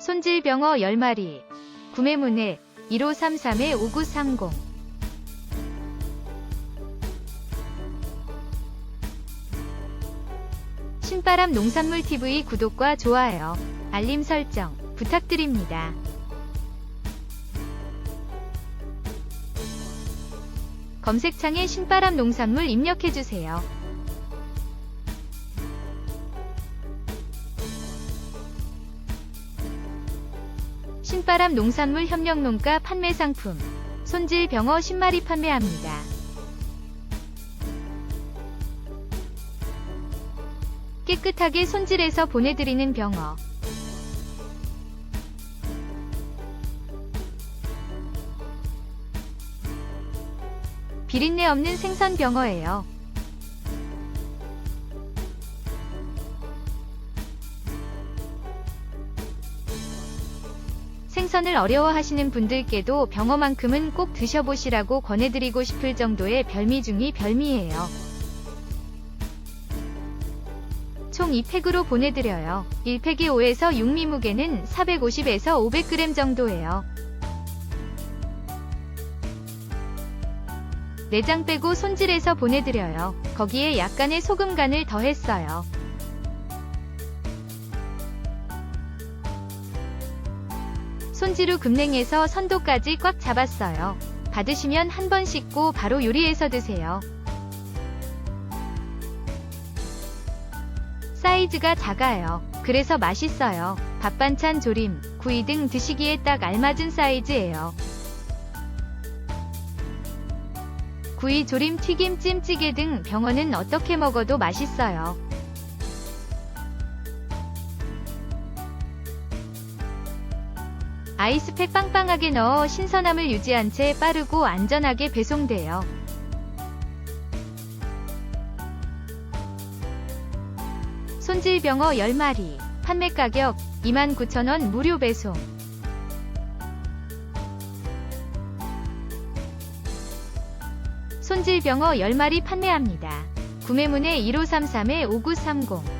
손질병어 10마리. 구매 문의 1533-5930. 신바람 농산물 TV 구독과 좋아요, 알림 설정 부탁드립니다. 검색창에 신바람 농산물 입력해주세요. 신바람 농산물 협력농가 판매 상품 손질 병어 10마리 판매합니다. 깨끗하게 손질해서 보내드리는 병어 비린내 없는 생선 병어예요. 생선을 어려워하시는 분들께도 병어만큼은 꼭 드셔보시라고 권해드리고 싶을 정도의 별미 중의 별미예요. 총 2팩으로 보내드려요. 1팩이 5에서 6미 무게는 450에서 500g 정도예요. 내장 빼고 손질해서 보내드려요. 거기에 약간의 소금 간을 더했어요. 손질 후 급냉해서 선도까지 꽉 잡았어요. 받으시면 한 번 씻고 바로 요리해서 드세요. 사이즈가 작아요. 그래서 맛있어요. 밥 반찬 조림, 구이 등 드시기에 딱 알맞은 사이즈예요. 구이, 조림, 튀김, 찜찌개 등 병어는 어떻게 먹어도 맛있어요. 아이스팩 빵빵하게 넣어 신선함을 유지한 채 빠르고 안전하게 배송돼요. 손질병어 10마리, 판매 가격 29,000원 무료 배송. 손질병어 10마리 판매합니다. 구매문의 1533-5930